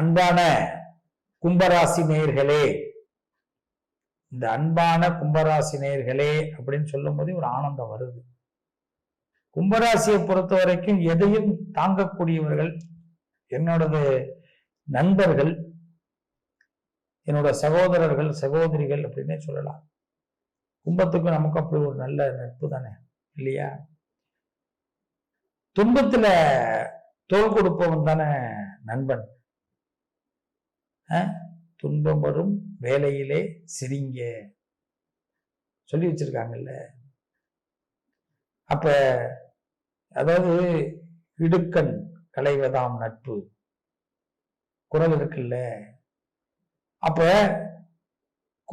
அன்பான கும்பராசி நேயர்களே இந்த அன்பான கும்பராசி நேயர்களே அப்படின்னு சொல்லும் போதே ஒரு ஆனந்தம் வருது. கும்பராசியை பொறுத்த வரைக்கும் எதையும் தாங்கக்கூடியவர்கள் என்னோடது நண்பர்கள் என்னோட சகோதரர்கள் சகோதரிகள் அப்படின்னே சொல்லலாம். கும்பத்துக்கும் நமக்கு அப்படி ஒரு நல்ல நட்பு தானே இல்லையா? துன்பத்துல தோல் கொடுப்பவன் தானே நண்பன். துன்பம் வரும் வேலையிலே சிரிங்க. சொல்லி வச்சிருக்காங்கல்ல. அப்ப அதாவது இடுக்கண் களைவதாம் நட்பு. குரல் இருக்குல்ல. அப்ப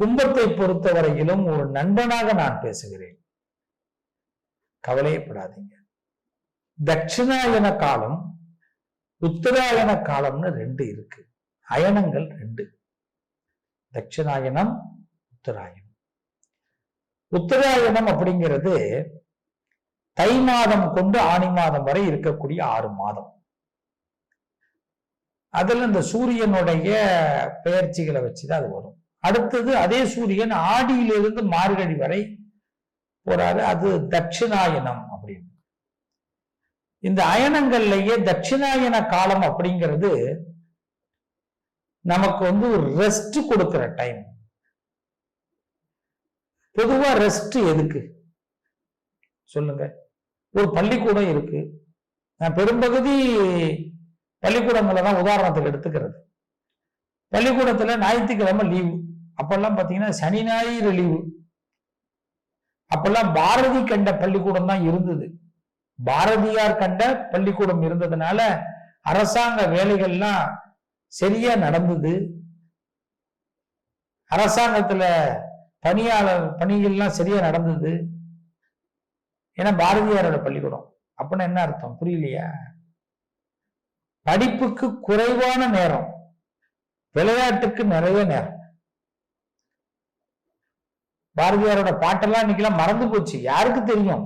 கும்பத்தை பொறுத்தவரையிலும் ஒரு நண்பனாக நான் பேசுகிறேன். கவலையப்படாதீங்க. தட்சிணாயன காலம் உத்தராயண காலம்னு ரெண்டு இருக்கு. அயனங்கள் ரெண்டு. தட்சிணாயனம் உத்தராயணம் உத்தராயணம் அப்படிங்கிறது தை மாதம் கொண்டு ஆணி மாதம் வரை இருக்கக்கூடிய ஆறு மாதம். அதுல இந்த சூரியனுடைய பெயர்ச்சிகளை வச்சுதான் அது வரும். அடுத்தது அதே சூரியன் ஆடியிலிருந்து மார்கழி வரை போறாரு. அது தட்சிணாயனம் அப்படின்னு. இந்த அயனங்கள்லயே தட்சிணாயன காலம் அப்படிங்கிறது நமக்கு வந்து ஒரு ரெஸ்ட் கொடுக்கிற டைம் பொதுவா ரெஸ்ட் எதுக்கு? சொல்லுங்க. ஒரு பள்ளிக்கூடம் இருக்கு. நான் பெரும்பகுதி பள்ளிக்கூடங்களை தான் உதாரணத்துக்கு எடுத்துக்கிறது. பள்ளிக்கூடத்துல ஞாயிற்றுக்கிழமை லீவு அப்பெல்லாம் பார்த்தீங்கன்னா சனி ஞாயிறு லீவு அப்பெல்லாம் பாரதி கண்ட பள்ளிக்கூடம் தான் இருந்தது. பாரதியார் கண்ட பள்ளிக்கூடம் இருந்ததுனால அரசாங்க வேலைகள்லாம் சரியா நடந்தது. அரசாங்கத்துல பணியாளர் பணிகள்லாம் சரியா நடந்தது. ஏன்னா பாரதியாரோட பள்ளிக்கூடம். அப்படின்னா என்ன அர்த்தம்? புரியலையா? படிப்புக்கு குறைவான நேரம். விளையாட்டுக்கு நிறைய நேரம். பாரதியாரோட பாட்டெல்லாம் இன்னைக்கெல்லாம் மறந்து போச்சு. யாருக்கு தெரியும்?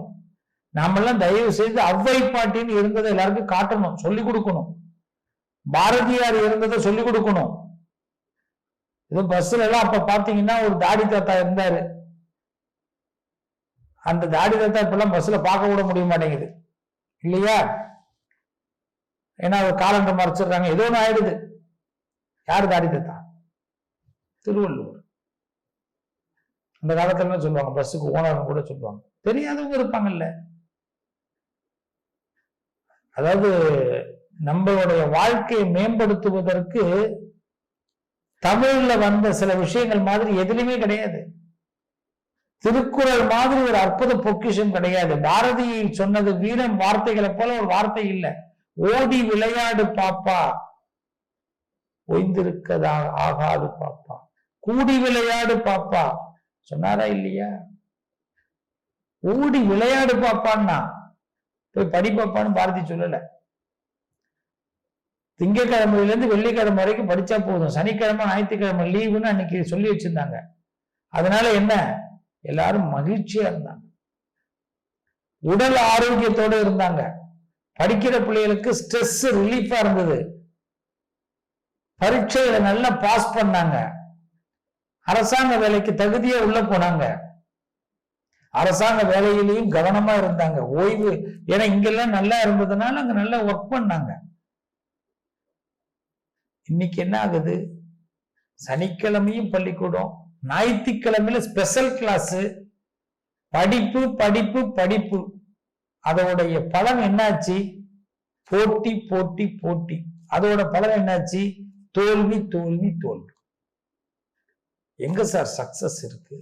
நாமெல்லாம் தயவு செய்து அவ்வை பாட்டின்னு இருந்ததை எல்லாருக்கும் காட்டணும். சொல்லி கொடுக்கணும். பாரதியார் இருந்ததை சொல்லிக் கொடுக்கணும். இது பஸ்ல எல்லாம் அப்ப பாத்தீங்கன்னா ஒரு தாடி தாத்தா இருந்தாரு. அந்த தாடி தாத்தா இப்பெல்லாம் பஸ்ல பார்க்க விட முடிய மாட்டேங்குது. இல்லையா? ஏன்னா அவர் காலண்டர் மறைச்சிடுறாங்க. ஏதோ ஒன்று ஆயிடுது. யார் தாடி தாத்தா? திருவள்ளுவர். அந்த காலத்துல சொல்லுவாங்க? பஸ்ஸுக்கு ஓனர்னு கூட சொல்லுவாங்க. தெரியாதவங்க இருப்பாங்கல்ல. அதாவது நம்மளுடைய வாழ்க்கையை மேம்படுத்துவதற்கு தமிழ்ல வந்த சில விஷயங்கள் மாதிரி எதுலையுமே கிடையாது. திருக்குறள் மாதிரி ஒரு அற்புத பொக்கிஷம் கிடையாது. பாரதியை சொன்னது வீரம் வார்த்தைகளை போல ஒரு வார்த்தை இல்லை. ஓடி விளையாடு பாப்பா. ஒய்ந்திருக்கதா ஆகாது பாப்பா. கூடி விளையாடு பாப்பா. சொன்னாரா இல்லையா? ஓடி விளையாடு பாப்பான்னா போய் படி பாப்பான்னு பாரதி சொல்லல. திங்கக்கிழமையிலேருந்து வெள்ளிக்கிழமை வரைக்கும் படித்தா போதும். சனிக்கிழமை ஞாயிற்றுக்கிழமை லீவுன்னு அன்னைக்கு சொல்லி வச்சுருந்தாங்க. அதனால என்ன? எல்லாரும் மகிழ்ச்சியாக இருந்தாங்க. உடல் ஆரோக்கியத்தோட இருந்தாங்க. படிக்கிற பிள்ளைகளுக்கு ஸ்ட்ரெஸ் ரிலீஃபாக இருந்தது. பரீட்சையில நல்லா பாஸ் பண்ணாங்க. அரசாங்க வேலைக்கு தகுதியா உள்ள போனாங்க. அரசாங்க வேலையிலையும் கவனமா இருந்தாங்க. ஓய்வு ஏன்னா இங்கெல்லாம் நல்லா இருந்ததுனால அங்க நல்லா ஒர்க் பண்ணாங்க. இன்னைக்கு என்ன ஆகுது? சனிக்கிழமையும் பள்ளிக்கூடம் ஞாயிற்றுக்கிழமையில ஸ்பெஷல் கிளாஸ் படிப்பு படிப்பு படிப்பு. அதோடைய பலன் என்னாச்சு? போட்டி போட்டி போட்டி. அதோட பலன் என்னாச்சு? தோல்வி தோல்வி தோல்வி. எங்க சார் சக்சஸ் இருக்கு?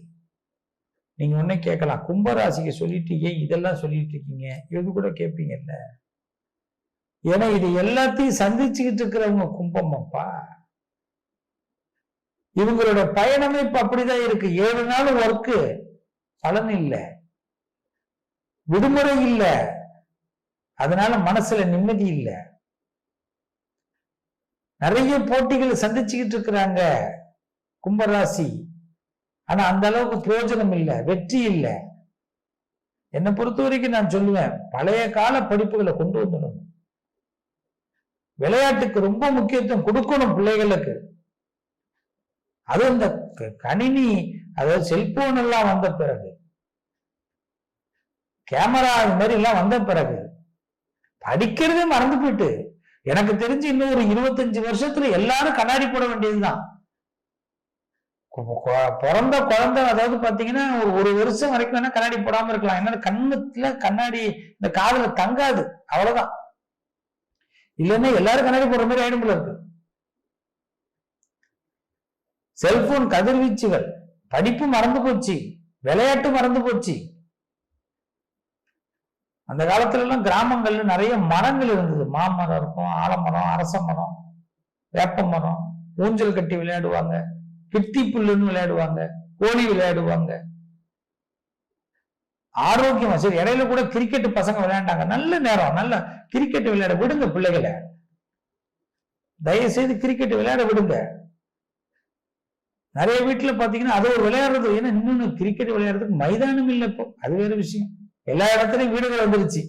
நீங்க ஒன்னே கேட்கலாம். கும்பராசிக்கு சொல்லிட்டு ஏன் இதெல்லாம் சொல்லிட்டு இருக்கீங்க? இது கூட கேட்பீங்கல்ல ஏன்னா இது எல்லாத்தையும் சந்திச்சுக்கிட்டு இருக்கிறவங்க கும்பம் அப்பா இவங்களோட பயணமே இப்ப அப்படிதான் இருக்கு. ஏழு நாள் ஒர்க்கு பலன் இல்லை. விடுமுறை இல்லை. அதனால மனசுல நிம்மதி இல்லை. நிறைய போட்டிகளை சந்திச்சுக்கிட்டு இருக்கிறாங்க கும்பராசி. ஆனா அந்த அளவுக்கு பிரயோஜனம் இல்லை வெற்றி இல்லை. என்னை பொறுத்த வரைக்கும் நான் சொல்லுவேன் பழைய கால படிப்புகளை கொண்டு வந்துடணும். விளையாட்டுக்கு ரொம்ப முக்கியத்துவம் கொடுக்கணும் பிள்ளைகளுக்கு. அது இந்த க- கணினி அதாவது செல்போன் எல்லாம் வந்த பிறகு. கேமரா இது மாதிரி எல்லாம் வந்த பிறகு. படிக்கிறதே மறந்து போயிட்டு. எனக்கு தெரிஞ்சு இன்னும் ஒரு இருபத்தஞ்சு வருஷத்துல எல்லாரும் கண்ணாடி போட வேண்டியதுதான். பிறந்த குழந்தை அதாவது பாத்தீங்கன்னா ஒரு ஒரு வருஷம் வரைக்கும் வேணா கண்ணாடி போடாம இருக்கலாம். ஏன்னா கண்ணுல கண்ணாடி இந்த காதுல தங்காது. அவ்வளவுதான். இல்லைன்னா எல்லாரும் கண்ணாடி போடுற மாதிரி ஆயிடும் போல இருக்கு. செல்போன் கதிர்வீச்சுகள். படிப்பு மறந்து போச்சு. விளையாட்டு மறந்து போச்சு. அந்த காலத்துல எல்லாம் கிராமங்கள்ல நிறைய மரங்கள் இருந்தது. மாமரம் இருக்கும் ஆலமரம் அரச மரம் வேப்ப மரம் ஊஞ்சல் கட்டி விளையாடுவாங்க பித்தி புல்லுன்னு விளையாடுவாங்க கோழி விளையாடுவாங்க. ஆரோக்கியமா சரி இடையில கூட கிரிக்கெட் பசங்க விளையாண்டாங்க. நல்ல நேரம் நல்ல கிரிக்கெட் விளையாட விடுங்க பிள்ளைகளை. தயவு செய்து கிரிக்கெட் விளையாட விடுங்க. நிறைய வீட்டுல பாத்தீங்கன்னா அது ஒரு விளையாடுறது. ஏன்னா இன்னொன்னு கிரிக்கெட் விளையாடுறதுக்கு மைதானம் இல்லை இப்போ. அது வேற விஷயம். எல்லா இடத்துலயும் வீடுகள் வந்துருச்சு.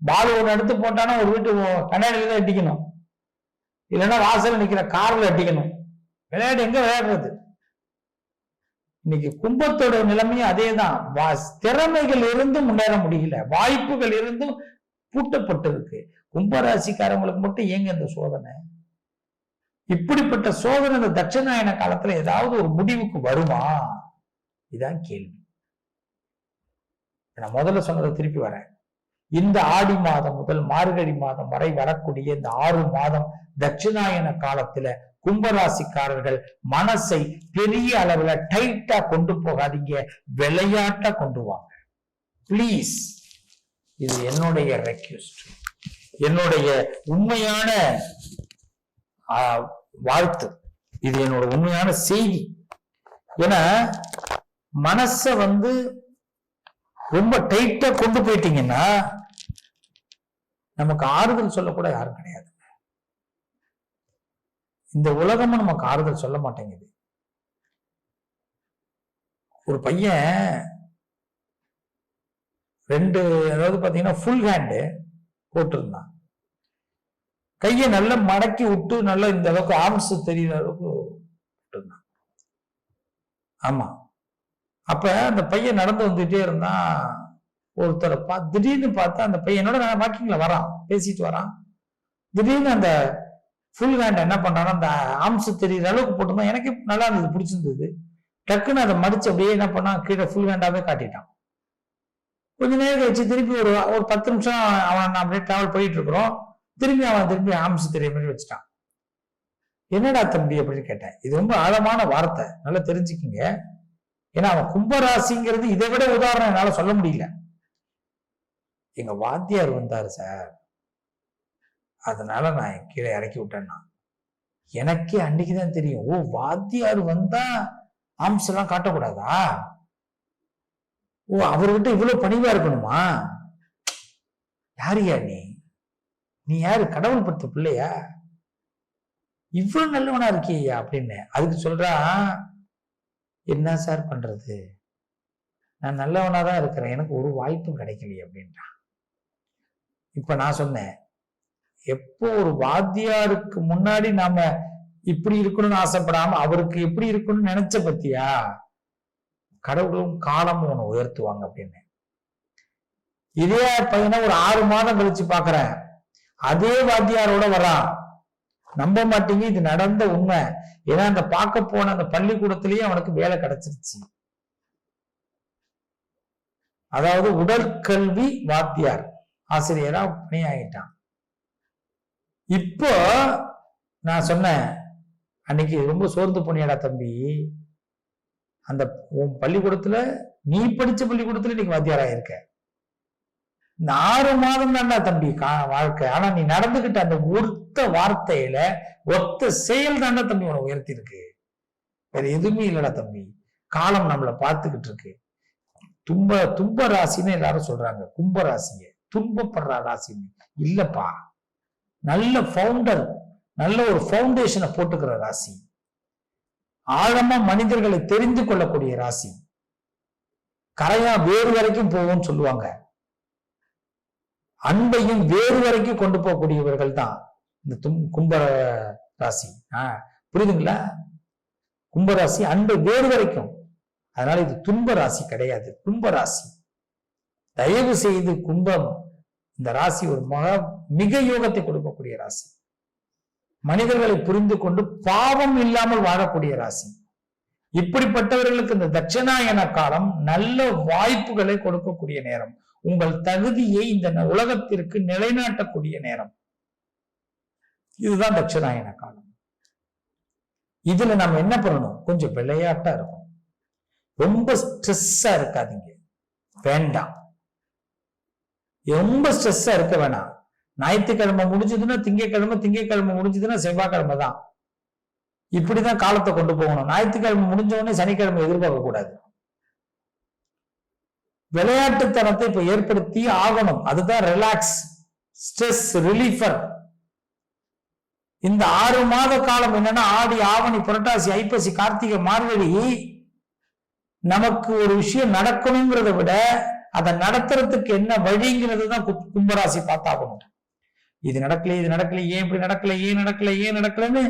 பால் ஒன்று எடுத்து போட்டானா ஒரு வீட்டு ஓ- கண்ணாடியில தான் அடிக்கணும் இல்லைன்னா வாசல்ல நிக்கிற கார்ல அடிக்கணும் விளையாட்டு எங்க விளையாடுறது? இன்னைக்கு கும்பத்தோட நிலைமையும் அதே தான் திறமைகள் இருந்தும் முன்னேற முடியல. வாய்ப்புகள் இருந்தும் பூட்டப்பட்டு இருக்கு கும்பராசிக்காரங்களுக்கு மட்டும் ஏங்க இந்த சோதனை? இப்படிப்பட்ட சோதனை இந்த தட்சிணாயன காலத்துல ஏதாவது ஒரு முடிவுக்கு வருமா? இதான் கேள்வி. நான் முதல்ல சொன்னதை திருப்பி வரேன். இந்த ஆடி மாதம் முதல் மார்கழி மாதம் வரை வரக்கூடிய இந்த ஆறு மாதம் தட்சிணாயன காலத்துல கும்பராசிக்காரர்கள் மனசை பெரிய அளவுல டைட்டா கொண்டு போகாதீங்க. விளையாட்டா கொண்டு வாங்க. ப்ளீஸ் இது என்னுடைய ரெக்யூஸ்ட் என்னுடைய உண்மையான வாழ்த்து. இது என்னோட உண்மையான செய்தி. ஏன்னா மனச வந்து ரொம்ப டைட்டா கொண்டு போயிட்டீங்கன்னா நமக்கு ஆறுதல் சொல்லக்கூட யாரும் கிடையாது. இந்த உலகமும் நமக்கு ஆறுதல் சொல்ல மாட்டேங்குது. ஒரு பையன் ரெண்டு அதாவது பாத்தீங்கன்னா ஃபுல் ஹேண்டு போட்டிருந்தான். கையை நல்லா மடக்கி விட்டு நல்லா இந்த அளவுக்கு ஆர்ம்ஸ் தெரியுற அளவுக்கு விட்டுருந்தான் ஆமா. அப்ப அந்த பையன் நடந்து வந்துட்டே இருந்தான். ஒருத்தரை பா திடீர்னு பார்த்தா அந்த பையனோட நான் வாக்கிங்ல வரான் பேசிட்டு வரான். திடீர்னு அந்த ஃபுல் ஹேண்ட் என்ன பண்றான்னா அந்த ஆம்ஸ் தெரியுற அளவுக்கு போட்டிருந்தான் எனக்கு நல்லா இருந்தது பிடிச்சிருந்தது. டக்குன்னு அதை மடிச்சு அப்படியே என்ன பண்ணான்? கீழே ஃபுல் ஹேண்டாவே காட்டிட்டான். கொஞ்ச நேரம் கழிச்சு திருப்பி ஒரு ஒரு பத்து நிமிஷம் அவன் அப்படியே டிராவல் போயிட்டு இருக்கிறோம். திரும்பி அவன் திரும்பி ஆம்ஸ் தெரிய மாதிரி வச்சுட்டான். என்னடா தம்பி அப்படின்னு கேட்டேன். இது ரொம்ப ஆழமான வார்த்தை. நல்லா தெரிஞ்சுக்கிங்க. ஏன்னா அவன் கும்பராசிங்கிறது இதை விட உதாரணம் என்னால் சொல்ல முடியல. எங்க வாத்தியார் வந்தாரு சார். அதனால நான் கீழே இறக்கி விட்டேன்னா எனக்கே அன்னைக்குதான் தெரியும். ஓ வாத்தியார் வந்தா ஆம்ஸ் எல்லாம் காட்டக்கூடாதா? ஓ அவர்கிட்ட இவ்வளவு பணிவா இருக்கணுமா? யாரியா நீ? நீ யாரு? கடவுள் படுத்த பிள்ளையா? இவ்வளவு நல்லவனா இருக்கியா அப்படின்னு. அதுக்கு சொல்றா என்ன சார் பண்றது? நான் நல்லவனா தான் இருக்கிறேன். எனக்கு ஒரு வாய்ப்பும் கிடைக்கலையே அப்படின்றான் இப்ப நான் சொன்னேன் எப்போ ஒரு வாத்தியாருக்கு முன்னாடி நாம இப்படி இருக்கணும்னு ஆசைப்படாம அவருக்கு எப்படி இருக்கணும்னு நினைச்ச பத்தியா? கடவுளும் காலமும் உன்னை உயர்த்துவாங்க அப்படின்னு. இதே பையனை ஒரு ஆறு மாதம் கழிச்சு பாக்குறேன் அதே வாத்தியாரோட வரான் நம்ப மாட்டீங்க இது நடந்த உண்மை. ஏன்னா அந்த பார்க்க போன அந்த பள்ளிக்கூடத்திலேயே அவனுக்கு வேலை கிடைச்சிருச்சு. அதாவது உடற்கல்வி வாத்தியார். ஆசிரியரா பணியாகிட்டான் இப்போ நான் சொன்னேன் அன்னைக்கு ரொம்ப சோர்ந்து போனியாடா தம்பி. அந்த உன் பள்ளிக்கூடத்துல நீ படிச்ச பள்ளிக்கூடத்துல இன்னைக்கு வாத்தியாரா இருக்க? இந்த ஆறு மாதம் தான்டா தம்பி கா- வாழ்க்கை. ஆனா நீ நடந்துகிட்ட அந்த ஒத்த வார்த்தையில ஒத்த செயல் தாண்டா தம்பி உன உயர்த்தி இருக்கு வேற எதுவுமே இல்லடா தம்பி. காலம் நம்மளை பார்த்துக்கிட்டு இருக்கு தும்ப தும்ப ராசின்னு எல்லாரும் சொல்றாங்க. கும்ப ராசிய துன்பப்படுற ராசின்னு. இல்லப்பா. நல்ல ஃபவுண்டர் நல்ல ஒரு ஃபவுண்டேஷனை போட்டுக்கிற ராசி. ஆழமா மனிதர்களை தெரிந்து கொள்ளக்கூடிய ராசி. கரையா வேறு வரைக்கும் போகும்னு சொல்லுவாங்க. அன்பையும் வேறு வரைக்கும் கொண்டு போகக்கூடியவர்கள் தான் இந்த தும் கும்ப ராசி. ஆஹ் புரியுதுங்களா? கும்பராசி அன்பு வேறு வரைக்கும். அதனால இது துன்ப ராசி கிடையாது கும்ப ராசி. தயவு செய்து கும்பம் இந்த ராசி ஒரு மக மிக யோகத்தை கொடுக்கும். ராசி. மனிதர்களை புரிந்து கொண்டு பாவம் இல்லாமல் வாழக்கூடிய ராசி. இப்படிப்பட்டவர்களுக்கு இந்த தட்சிணாயன காலம் நல்ல வாய்ப்புகளை கொடுக்கக்கூடிய நேரம். உங்கள் தகுதியை இந்த உலகத்திற்கு நிலைநாட்டக்கூடிய நேரம். இதுதான் தட்சிணாயன காலம். இதுல நம்ம என்ன பண்ணணும்? கொஞ்சம் விளையாட்டா இருக்கும் ரொம்ப ஸ்ட்ரெஸ்ஸா இருக்காதீங்க. வேண்டாம். ரொம்ப ஸ்ட்ரெஸ்ஸா இருக்க வேணாம். ஞாயிற்றுக்கிழமை முடிஞ்சதுன்னா திங்கக்கிழமை திங்கக்கிழமை முடிஞ்சதுன்னா செவ்வாய்க்கிழமை தான். இப்படிதான் காலத்தை கொண்டு போகணும். ஞாயிற்றுக்கிழமை முடிஞ்ச உடனே சனிக்கிழமை எதிர்பார்க்க கூடாது. விளையாட்டுத்தனத்தை இப்ப ஏற்படுத்தி ஆகணும். அதுதான் ரிலாக்ஸ் ஸ்ட்ரெஸ் ரிலீஃபர் இந்த ஆறு மாத காலம் என்னன்னா ஆடி ஆவணி புரட்டாசி ஐப்பசி கார்த்திகை மார்கழி நமக்கு ஒரு விஷயம் நடக்கணுங்கிறத விட அதை நடத்துறதுக்கு என்ன வழிங்கிறது தான் கும்பராசி பார்த்தாகணும். இது நடக்கல இது நடக்கல ஏன் இப்படி நடக்கல ஏன் நடக்கல ஏன் நடக்கலன்னு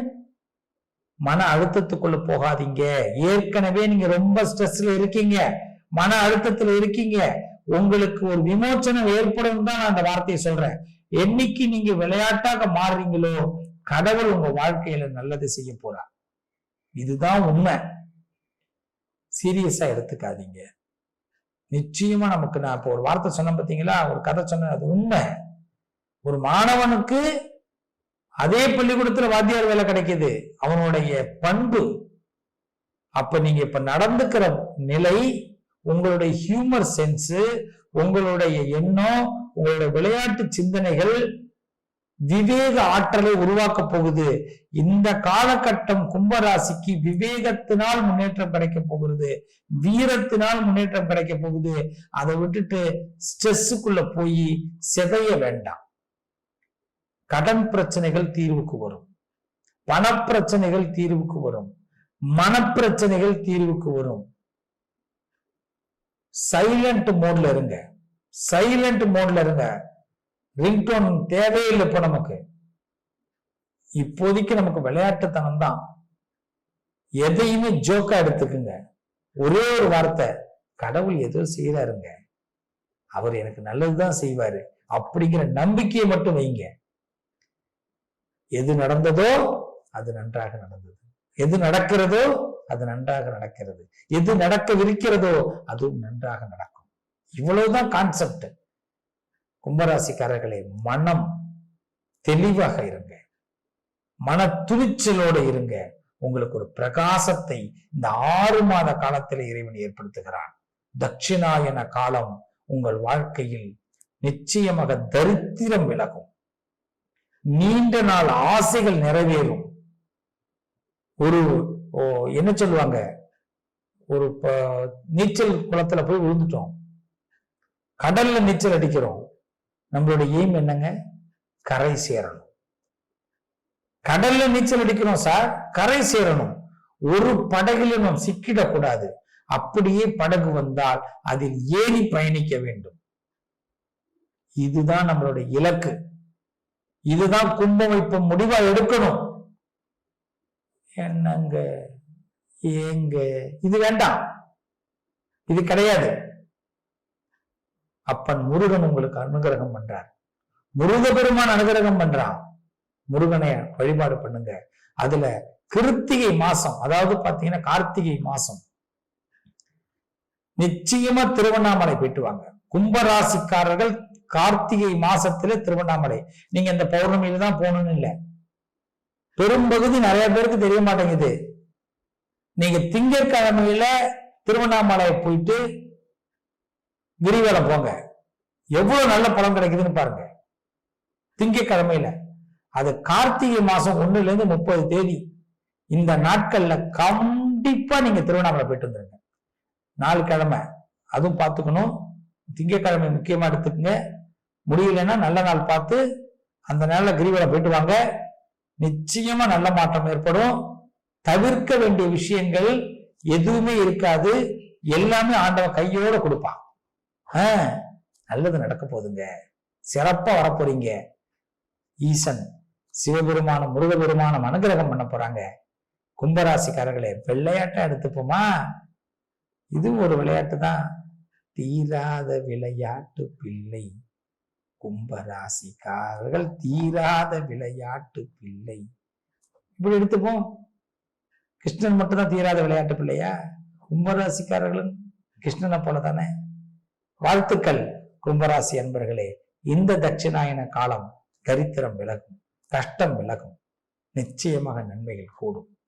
மன அழுத்தத்துக்குள்ள போகாதீங்க. ஏற்கனவே நீங்க ரொம்ப ஸ்ட்ரெஸ்ல இருக்கீங்க. மன அழுத்தத்துல இருக்கீங்க. உங்களுக்கு ஒரு விமோச்சனம் ஏற்படும் தான் நான் அந்த வார்த்தையை சொல்றேன். என்னைக்கு நீங்க விளையாட்டாக மாறுறீங்களோ கடவுள் உங்க வாழ்க்கையில நல்லது செய்ய போறா இதுதான் உண்மை. சீரியஸா எடுத்துக்காதீங்க. நிச்சயமா நமக்கு நான் இப்போ ஒரு வார்த்தை சொன்னேன் பாத்தீங்களா? ஒரு கதை சொன்னேன் அது உண்மை. ஒரு மாணவனுக்கு அதே பள்ளிக்கூடத்துல வாத்தியார் வேலை கிடைக்குது. அவனுடைய பண்பு. அப்ப நீங்க இப்ப நடந்துக்கிற நிலை உங்களுடைய ஹியூமர் சென்ஸ் உங்களுடைய எண்ணம் உங்களுடைய விளையாட்டு சிந்தனைகள் விவேக ஆற்றலை உருவாக்க போகுது. இந்த காலகட்டம் கும்பராசிக்கு விவேகத்தினால் முன்னேற்றம் கிடைக்க போகிறது. வீரத்தினால் முன்னேற்றம் கிடைக்க போகுது. அதை விட்டுட்டு ஸ்ட்ரெஸ்ஸுக்குள்ள போய் சிதைய வேண்டாம். கடன் பிரச்சனைகள் தீர்வுக்கு வரும். பணப்பிரச்சனைகள் தீர்வுக்கு வரும். மனப்பிரச்சனைகள் தீர்வுக்கு வரும். சைலண்ட் மோட்ல இருங்க. சைலண்ட் மோட்ல இருங்க. ரிங்டோன் தேவையில்லை இப்போ நமக்கு. இப்போதைக்கு நமக்கு விளையாட்டுத்தனம் தான். எதையுமே ஜோக்கா எடுத்துக்குங்க. ஒரே ஒரு வார்த்தை கடவுள் ஏதோ செய்யறாருங்க அவர் எனக்கு நல்லதுதான் செய்வாரு. அப்படிங்கிற நம்பிக்கையை மட்டும் வைங்க. எது நடந்ததோ அது நன்றாக நடந்தது. எது நடக்கிறதோ அது நன்றாக நடக்கிறது. எது நடக்கவிருக்கிறதோ அதுவும் நன்றாக நடக்கும். இவ்வளவுதான் கான்செப்ட் கும்பராசிக்காரர்களே மனம் தெளிவாக இருங்க. மன துணிச்சலோடு இருங்க. உங்களுக்கு ஒரு பிரகாசத்தை இந்த ஆறு மாத காலத்தில் இறைவன் ஏற்படுத்துகிறான். தட்சிணாயன காலம் உங்கள் வாழ்க்கையில் நிச்சயமாக தரித்திரம் விலகும். நீண்ட நாள் ஆசைகள் நிறைவேறும். ஒரு ஓ, என்ன சொல்லுவாங்க? ஒரு ப- நீச்சல் குளத்துல போய் விழுந்துட்டோம். கடல்ல நீச்சல் அடிக்கிறோம். நம்மளோட எய்ம் என்னங்க? கரை சேரணும். கடல்ல நீச்சல் அடிக்கிறோம் சார் கரை சேரணும். ஒரு படகுல நாம் சிக்கிடக்கூடாது. அப்படியே படகு வந்தால் அதில் ஏறி பயணிக்க வேண்டும். இதுதான் நம்மளுடைய இலக்கு. இதுதான் கும்பம் இப்ப முடிவா எடுக்கணும். என்னங்க? ஏங்க? இது வேண்டாம். இது கிடையாது. அப்பன் முருகன் உங்களுக்கு அனுகிரகம் பண்றார். முருக பெருமான் அனுகிரகம் பண்றான். முருகனை வழிபாடு பண்ணுங்க. அதுல கிருத்திகை மாசம் அதாவது பாத்தீங்கன்னா கார்த்திகை மாசம். நிச்சயமா திருவண்ணாமலை போயிட்டு வாங்க. கும்பராசிக்காரர்கள் கார்த்திகை மாசத்துல திருவண்ணாமலை. நீங்க இந்த பௌர்ணமியில தான் போகணும்னு இல்லை. பெரும்பகுதி நிறைய பேருக்கு தெரிய மாட்டேங்குது. நீங்க திங்கட்கிழமையில திருவண்ணாமலை போயிட்டு கிரிவலம் போங்க. எவ்வளவு நல்ல பலன் கிடைக்குதுன்னு பாருங்க. திங்கட்கிழமையில. அது கார்த்திகை மாசம் ஒண்ணுல இருந்து முப்பது தேதி. இந்த நாட்கள்ல கண்டிப்பா நீங்க திருவண்ணாமலை போயிட்டு வந்துருங்க. நாலு கிழமை. அதுவும் பார்த்துக்கணும். திங்கட்கிழமை முக்கியமா எடுத்துக்கங்க. முடியலன்னா நல்ல நாள் பார்த்து அந்த நாளில் கிரிவலம் போயிட்டு வாங்க. நிச்சயமா நல்ல மாற்றம் ஏற்படும். தவிர்க்க வேண்டிய விஷயங்கள் எதுவுமே இருக்காது. எல்லாமே ஆண்டவன் கையோட கொடுப்பான். நல்லது நடக்க போகுதுங்க. சிறப்பா வரப்போறீங்க ஈசன் சிவபெருமானம் முருகபெருமானம் அனுகிரகம் பண்ண போறாங்க. கும்பராசிக்காரர்களே விளையாட்டை எடுத்துப்போமா? இதுவும் ஒரு விளையாட்டு தான் தீராத விளையாட்டு பிள்ளை. கும்பராசிக்காரர்கள் தீராத விளையாட்டு பிள்ளை. இப்படி எடுத்துப்போம். கிருஷ்ணன் மட்டும்தான் தீராத விளையாட்டு பிள்ளையா? கும்பராசிக்காரர்களும் கிருஷ்ணனை போல தானே வாழ்த்துக்கள் கும்பராசி அன்பர்களே. இந்த தட்சிணாயன காலம் தரித்திரம் விலகும் கஷ்டம் விலகும் நிச்சயமாக நன்மைகள் கூடும்.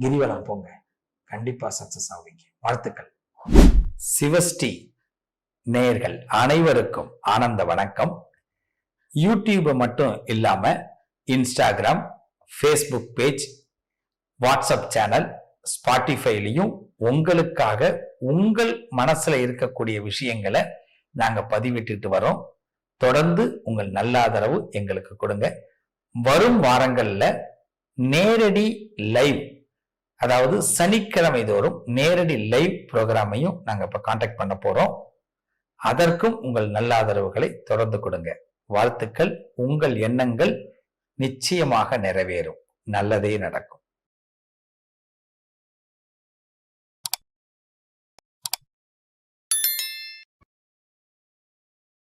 கிரிவலம் போங்க. கண்டிப்பா சக்சஸ் ஆவீங்க. வாழ்த்துக்கள். சிவஸ்ரீ நேயர்கள் அனைவருக்கும் ஆனந்த வணக்கம். யூடியூப் மட்டும் இல்லாமல் Instagram Facebook page WhatsApp channel ஸ்பாட்டிஃபைலையும் உங்களுக்காக உங்கள் மனசில் இருக்கக்கூடிய விஷயங்களை நாங்கள் பதிவிட்டுட்டு வரோம். தொடர்ந்து உங்கள் நல்ல ஆதரவு எங்களுக்கு கொடுங்க. வரும் வாரங்களில் நேரடி லைவ் அதாவது சனிக்கிழமை தோறும் நேரடி லைவ் ப்ரோக்ராமையும் நாங்கள் இப்போ காண்டாக்ட் பண்ண போகிறோம் அதற்கும் உங்கள் நல்ல ஆதரவுகளை தொடர்ந்து கொடுங்க. வாழ்த்துக்கள். உங்கள் எண்ணங்கள் நிச்சயமாக நிறைவேறும். நல்லதே நடக்கும்.